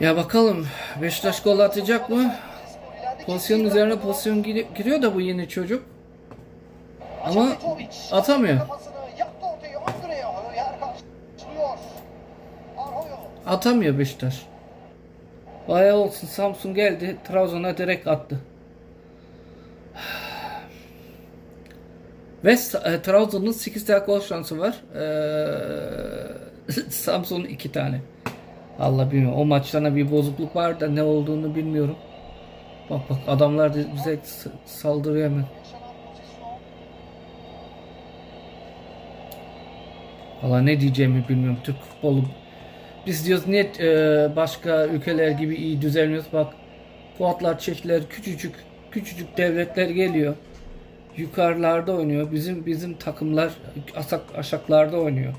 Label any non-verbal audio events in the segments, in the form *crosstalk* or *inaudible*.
Ya bakalım Beşiktaş gol atacak mı? Pozisyon üzerine pozisyon giri- giriyor da bu yeni çocuk. Ama atamıyor. Atamıyor Beşiktaş. Bayağı olsun Samsun geldi Trabzon'a direkt attı. Ve e, Trabzon'un 8 tane gol şansı var. Ee, *laughs* Samsun'un 2 tane. Allah bilmiyorum. O maçlarına bir bozukluk var da ne olduğunu bilmiyorum. Bak bak adamlar da bize saldırıyor hemen. Valla ne diyeceğimi bilmiyorum. Türk futbolu biz diyoruz niye e, başka ülkeler gibi iyi düzelmiyoruz. Bak Fuatlar, Çeşler, küçücük küçücük devletler geliyor. Yukarılarda oynuyor. Bizim bizim takımlar asak aşaklarda oynuyor.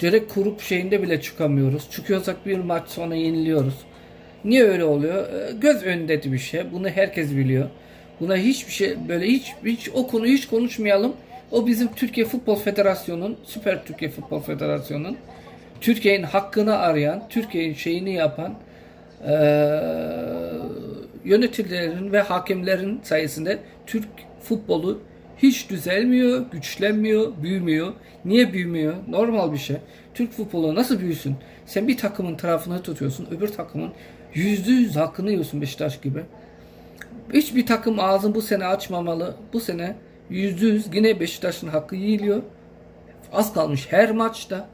Direkt kurup şeyinde bile çıkamıyoruz. Çıkıyorsak bir maç sonra yeniliyoruz. Niye öyle oluyor? E, Göz önünde bir şey. Bunu herkes biliyor. Buna hiçbir şey böyle hiç hiç o konuyu hiç konuşmayalım. O bizim Türkiye Futbol Federasyonu'nun, Süper Türkiye Futbol Federasyonu'nun Türkiye'nin hakkını arayan, Türkiye'nin şeyini yapan eee yöneticilerin ve hakemlerin sayesinde Türk futbolu hiç düzelmiyor, güçlenmiyor, büyümüyor. Niye büyümüyor? Normal bir şey. Türk futbolu nasıl büyüsün? Sen bir takımın tarafını tutuyorsun, öbür takımın yüzde yüz hakkını yiyorsun Beşiktaş gibi. Hiçbir takım ağzını bu sene açmamalı. Bu sene yüzde yüz yine Beşiktaş'ın hakkı yiyiliyor. Az kalmış her maçta.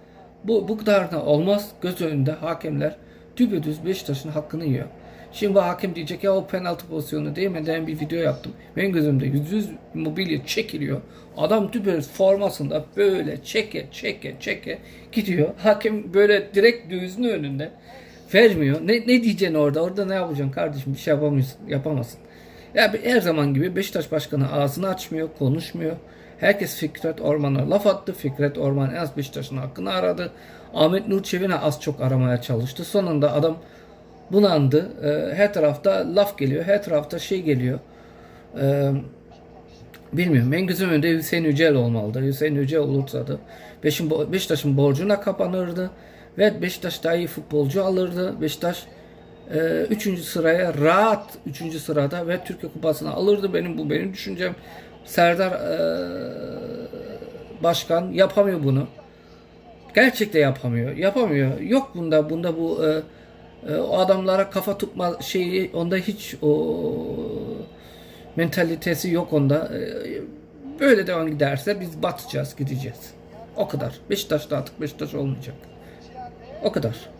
Bu, bu kadar da olmaz. Göz önünde hakemler düpedüz Beşiktaş'ın hakkını yiyor. Şimdi bu hakem diyecek ya o penaltı pozisyonu mi? Ben bir video yaptım. Benim gözümde yüzde yüz mobilya çekiliyor. Adam düpedüz formasında böyle çeke çeke çeke gidiyor. Hakem böyle direkt düğüzünün önünde vermiyor. Ne, ne diyeceksin orada? Orada ne yapacaksın kardeşim? Bir şey yapamıyorsun, yapamazsın. Ya bir- her zaman gibi Beşiktaş Başkanı ağzını açmıyor, konuşmuyor. Herkes Fikret Orman'a laf attı. Fikret Orman en az Beşiktaş'ın hakkını aradı. Ahmet Nur Çebi'ne az çok aramaya çalıştı. Sonunda adam bunandı. Ee, her tarafta laf geliyor. Her tarafta şey geliyor. Ee, bilmiyorum. En gözüm önünde Hüseyin Yücel olmalıdı. Hüseyin Yücel olursa da Beşiktaş'ın borcuna kapanırdı. Ve Beşiktaş daha iyi futbolcu alırdı. Beşiktaş 3. sıraya rahat 3. sırada ve Türkiye Kupası'nı alırdı. Benim bu benim düşüncem. Serdar e, Başkan yapamıyor bunu. Gerçekten yapamıyor. Yapamıyor. Yok bunda bunda bu e, e, o adamlara kafa tutma şeyi onda hiç o mentalitesi yok onda. E, böyle devam giderse biz batacağız, gideceğiz. O kadar. Beşiktaş da artık Beşiktaş olmayacak. O kadar.